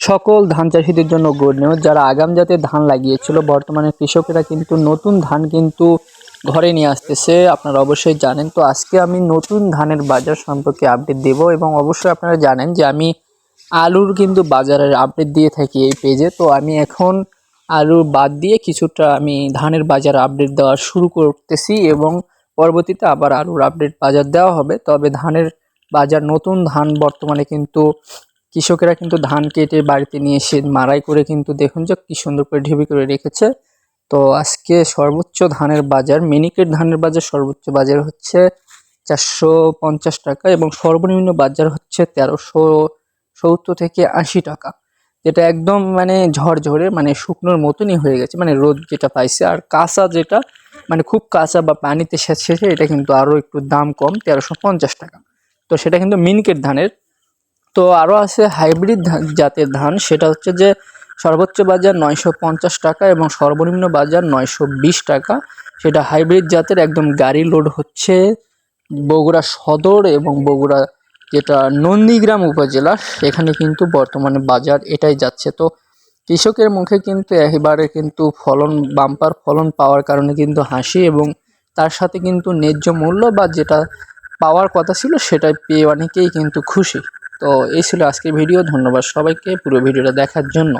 সকল ধান চাষিদের জন্য গুড নিউজ যারা আগাম জাতের ধান লাগিয়েছিল, বর্তমানে কৃষকেরা কিন্তু নতুন ধান কিন্তু ঘরে নিয়ে আসতেছে। আপনারা অবশ্যই জানেন। তো আজকে আমি নতুন ধানের বাজার সম্পর্কে আপডেট দেব এবং অবশ্যই আপনারা জানেন যে আমি আলুর কিন্তু বাজারের আপডেট দিয়ে থাকি এই পেজে তো আমি এখন আলু বাদ দিয়ে কিছুটা আমি ধানের বাজার আপডেট দেওয়া শুরু করতেছি এবং পরবর্তীতে আবার আলুর আপডেট বাজার দেওয়া হবে। তবে ধানের বাজার নতুন ধান বর্তমানে কিন্তু কৃষকেরা কিন্তু ধান কেটে বাড়িতে নিয়ে এসে মাড়াই করে কিন্তু দেখুন যে কি সুন্দর করে ঢিবি করে রেখেছে। তো আজকে সর্বোচ্চ ধানের বাজার, মিনিকেট ধানের বাজার সর্বোচ্চ বাজার হচ্ছে চারশো পঞ্চাশ টাকা এবং সর্বনিম্ন বাজার হচ্ছে তেরোশো সত্তর থেকে আশি টাকা। যেটা একদম মানে ঝরঝরে মানে শুকনোর মতনই হয়ে গেছে মানে রোদ যেটা পাইছে। আর কাঁচা যেটা মানে খুব কাঁচা বা পানিতে সেচে এটা কিন্তু আরও একটু দাম কম, তেরোশো পঞ্চাশ টাকা। তো সেটা কিন্তু মিনিকেট ধানের তো আরও আছে হাইব্রিড জাতের ধান, সেটা হচ্ছে যে সর্বোচ্চ বাজার নয়শো পঞ্চাশ টাকা এবং সর্বনিম্ন বাজার নয়শো বিশ টাকা। সেটা হাইব্রিড জাতের, একদম গাড়ি লোড হচ্ছে বগুড়া সদর এবং বগুড়া যেটা নন্দীগ্রাম উপজেলা, সেখানে কিন্তু বর্তমানে বাজার এটাই যাচ্ছে। তো কৃষকের মুখে কিন্তু এবারে কিন্তু ফলন, বাম্পার ফলন পাওয়ার কারণে কিন্তু হাসি এবং তার সাথে কিন্তু ন্যায্য মূল্য বা যেটা পাওয়ার কথা ছিল সেটাই পেয়ে অনেকেই কিন্তু খুশি। তো এই ছিল আজকের ভিডিও। ধন্যবাদ সবাইকে পুরো ভিডিওটা দেখার জন্য।